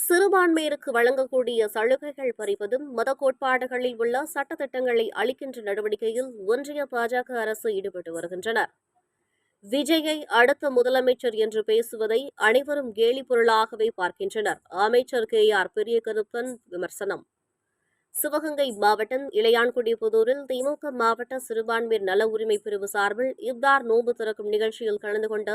சிறுபான்மையருக்கு வழங்கக்கூடிய சலுகைகள் பறிப்பதும் மத கோட்பாடுகளில் உள்ள சட்டத்திட்டங்களை அளிக்கின்ற நடவடிக்கையில் ஒன்றிய பாஜக அரசு ஈடுபட்டு வருகின்றனர். விஜயை அடுத்த முதலமைச்சர் என்று பேசுவதை அனைவரும் கேலி பொருளாகவே பார்க்கின்றனர். அமைச்சர் கே. ஆர். பெரியகருப்பன் விமர்சனம். சிவகங்கை மாவட்டம் இளையான்குடி புதூரில் திமுக மாவட்ட சிறுபான்மையர் நல உரிமை பிரிவு சார்பில் இப்தார் நோன்பு திறக்கும் நிகழ்ச்சியில் கலந்து கொண்ட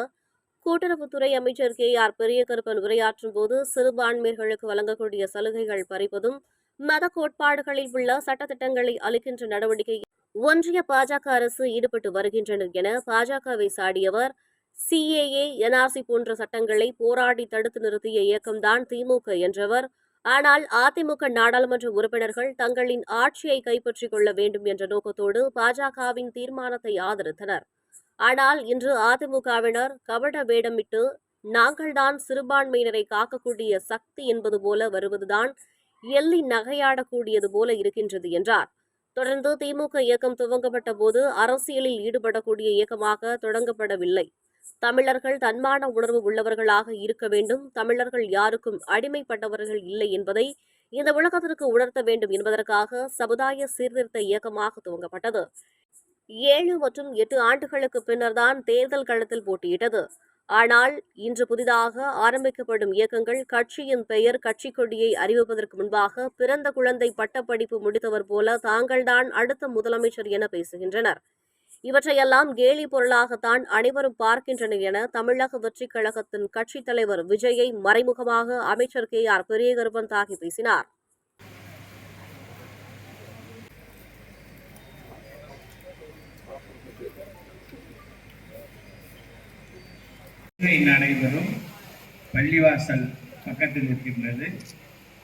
கூட்டுறவுத்துறை அமைச்சர் கே. ஆர். பெரியகருப்பன் உரையாற்றும் போது சிறுபான்மையர்களுக்கு வழங்கக்கூடிய சலுகைகள் பறிப்பதும் மத கோட்பாடுகளில் உள்ள சட்டத்திட்டங்களை அளிக்கின்ற நடவடிக்கை ஒன்றிய பாஜக அரசு ஈடுபட்டு வருகின்றனர் என பாஜகவை சாடியவர் சிஏஏ என்ஆர்சி போன்ற சட்டங்களை போராடி தடுத்து நிறுத்திய இயக்கம்தான் திமுக என்றவர். ஆனால் அதிமுக நாடாளுமன்ற உறுப்பினர்கள் தங்களின் ஆட்சியை கைப்பற்றிக் கொள்ள வேண்டும் என்ற நோக்கத்தோடு பாஜகவின் தீர்மானத்தை ஆதரித்தனர். ஆனால் இன்று அதிமுகவினர் கபட வேடமிட்டு நாங்கள்தான் சிறுபான்மையினரை காக்கக்கூடிய சக்தி என்பது போல வருவதுதான் எள்ளி நகையாடக்கூடியது போல இருக்கின்றது என்றார். தொடர்ந்து திமுக இயக்கம் துவங்கப்பட்ட போது அரசியலில் ஈடுபடக்கூடிய இயக்கமாக தொடங்கப்படவில்லை. தமிழர்கள் தன்மான உணர்வு உள்ளவர்களாக இருக்க வேண்டும். தமிழர்கள் யாருக்கும் அடிமைப்பட்டவர்கள் இல்லை என்பதை இந்த உலகத்திற்கு உணர்த்த வேண்டும் என்பதற்காக சமுதாய சீர்திருத்த இயக்கமாக துவங்கப்பட்டது. ஏழு மற்றும் எட்டு ஆண்டுகளுக்கு பின்னர்தான் தேர்தல் களத்தில் போட்டியிட்டது. ஆனால் இன்று புதிதாக ஆரம்பிக்கப்படும் இயக்கங்கள் கட்சியின் பெயர் கட்சி கொடியை அறிவிப்பதற்கு முன்பாக பிறந்த குழந்தை பட்டப்படிப்பு முடித்தவர் போல தாங்கள்தான் அடுத்த முதலமைச்சர் என பேசுகின்றனர். இவற்றையெல்லாம் கேலி பொருளாகத்தான் அனைவரும் பார்க்கின்றனர் என தமிழக வெற்றிக் கழகத்தின் கட்சித் தலைவர் விஜயை மறைமுகமாக அமைச்சர் கே ஆர் பெரியகருப்பன் தாக்கி பேசினார். நடைபெறும் பள்ளிவாசல் பக்கத்தில் இருக்கின்றது.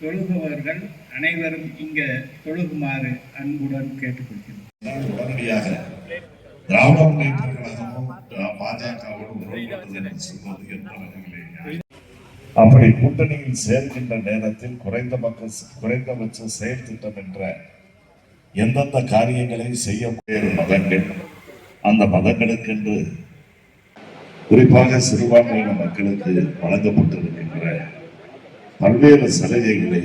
தொழுபவர்கள் அனைவரும் இங்கே தொழுகுமாறு அன்புடன் கேட்டுக்கொள்கிறோம். உடனடியாக திராவிட முன்னேற்ற கழகமும் அப்படி கூட்டணியில் சேர்கின்ற நேரத்தில் குறைந்த மக்கள் குறைந்தபட்ச செயல் திட்டம் என்ற எந்தெந்த காரியங்களை செய்ய மதங்கள் அந்த மதங்களுக்கென்று குறிப்பாக சிறுபான்மையின மக்களுக்கு வழங்கப்பட்டிருக்கின்ற பல்வேறு சலுகைகளை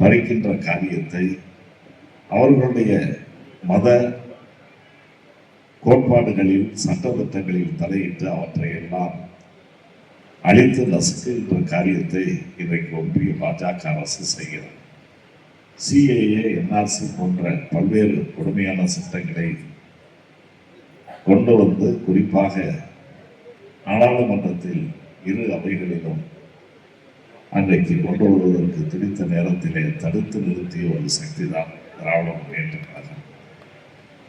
பறிக்கின்ற காரியத்தை அவர்களுடைய மத கோட்பாடுகளில் சட்டத்திட்டங்களில் தலையிட்டு அவற்றை எல்லாம் அழித்து நசுக்குகின்ற காரியத்தை இன்றைக்கு ஒன்றிய பாஜக அரசு செய்கிறது. சிஏஏ என்ஆர்சி போன்ற பல்வேறு கொடுமையான சட்டங்களை கொண்டு வந்து குறிப்பாக நாடாளுமன்றத்தில் இரு அவைகளிலும் அன்றைக்கு கொண்டு வருவதற்கு துடித்த நேரத்திலே தடுத்து நிறுத்திய ஒரு சக்தி தான் திராவிட முன்னேற்ற கழகம்.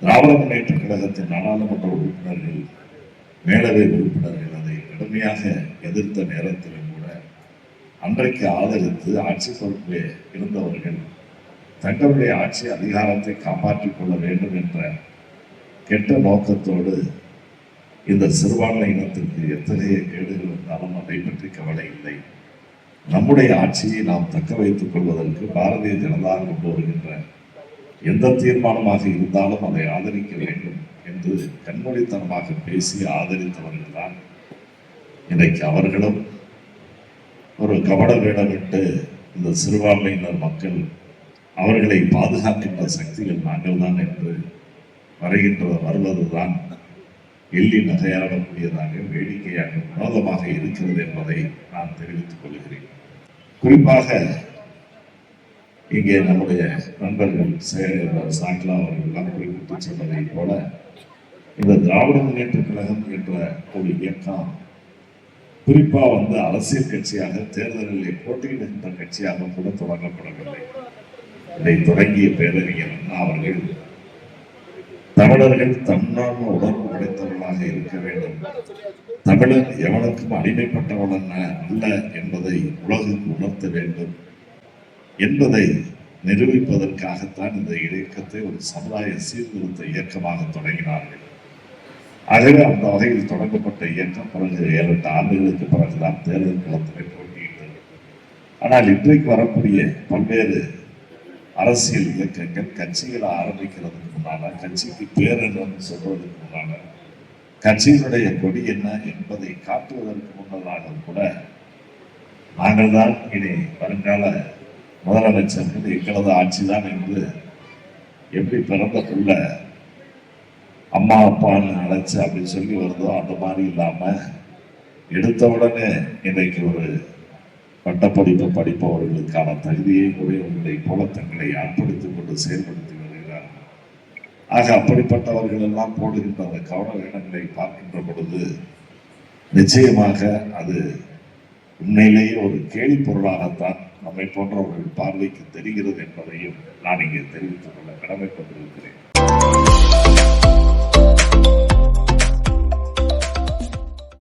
திராவிட முன்னேற்ற கழகத்தின் நாடாளுமன்ற உறுப்பினர்கள் மேலவை உறுப்பினர்கள் அதை கடுமையாக எதிர்த்த நேரத்திலும் கூட அன்றைக்கு ஆதரித்து ஆட்சி பொறுப்பிலே இருந்தவர்கள் தங்களுடைய ஆட்சி அதிகாரத்தை காப்பாற்றிக் கொள்ள வேண்டும் என்ற கெட்ட நோக்கத்தோடு இந்த சிறுபான்மை இனத்திற்கு எத்தகைய கேடுகள் இருந்தாலும் அதை பற்றி கவலை இல்லை. நம்முடைய ஆட்சியை நாம் தக்க வைத்துக் கொள்வதற்கு பாரதிய ஜனதா கொண்டு வருகின்ற எந்த தீர்மானமாக இருந்தாலும் அதை ஆதரிக்க வேண்டும் என்று கண்மொழித்தனமாக பேசி ஆதரித்தவர்கள் தான் இன்றைக்கு அவர்களும் ஒரு கபட வேடமிட்டு இந்த சிறுபான்மையினர் மக்கள் அவர்களை பாதுகாக்கின்ற சக்திகள் நாங்கள் தான் என்று வருகின்ற வருவதுதான் எள்ளி நகையாடக்கூடியதாக வேடிக்கையாக வினோதமாக இருக்கிறது என்பதை நான் தெரிவித்துக் கொள்கிறேன். குறிப்பாக இங்கே நம்முடைய நண்பர்கள் செயலர் சாக்லா அவர்கள் குறிப்பிட்டு சொன்னதை போல இந்த திராவிட முன்னேற்ற கழகம் என்ற ஒரு இயக்கம் குறிப்பாக வந்து அரசியல் கட்சியாக தேர்தலிலே போட்டியிடுகின்ற கட்சியாக கூட தொடங்கப்படவில்லை. இதை தொடங்கிய பேரறிஞர் அவர்கள் தமிழர்கள் தன்னார்வ உணர்வு படைத்தவர்களாக இருக்க வேண்டும். தமிழன் எவனுக்கும் அடிமைப்பட்டவன் அல்ல என்பதை உலகுக்கு உணர்த்த வேண்டும். என்பதை நிரூபிப்பதற்காகத்தான் இந்த இயக்கத்தை ஒரு சமுதாய சீர்திருத்த இயக்கமாக தொடங்கினார்கள். ஆகவே அந்த வகையில் தொடங்கப்பட்ட இயக்கம் பிறகு ஏழு எட்டு ஆண்டுகளுக்கு பிறகுதான் தேர்தல் களத்திலே போட்டியிட்டது. ஆனால் இன்றைக்கு வரக்கூடிய பல்வேறு அரசியல் இயக்கங்கள் கட்சிகளை ஆரம்பிக்கிறதுக்கு முன்னால கட்சிக்கு பேர் என்னன்னு சொல்றதுக்கு முன்னால கட்சியினுடைய கொடி என்ன என்பதை காட்டுவதற்கு முன்னதாக கூட நாங்கள் தான் இனி வருங்கால முதலமைச்சர்கள் எங்களது ஆட்சிதான் என்று எப்படி பிறந்த அம்மா அப்பான்னு அழைச்சு அப்படின்னு சொல்லி வருதோ அந்த மாதிரி இல்லாம எடுத்த உடனே இன்றைக்கு ஒரு பட்டப்படிப்பு படிப்பவர்களுக்கான தகுதியை உடையவர்களைப் போல தங்களை அர்ப்பணித்துக் கொண்டு செயல்படுத்தி வருகிறார் ஆக அப்படிப்பட்டவர்கள் எல்லாம் போடுகின்ற அந்த கவன வேடங்களை பார்க்கின்ற பொழுது நிச்சயமாக அது உண்மையிலேயே ஒரு கேலி பொருளாகத்தான் நம்மை போன்றவர்கள் பார்வைக்கு தெரிகிறது என்பதையும் நான் இங்கே தெரிவித்துக் கொள்ள கடமைப்பட்டிருக்கிறேன்.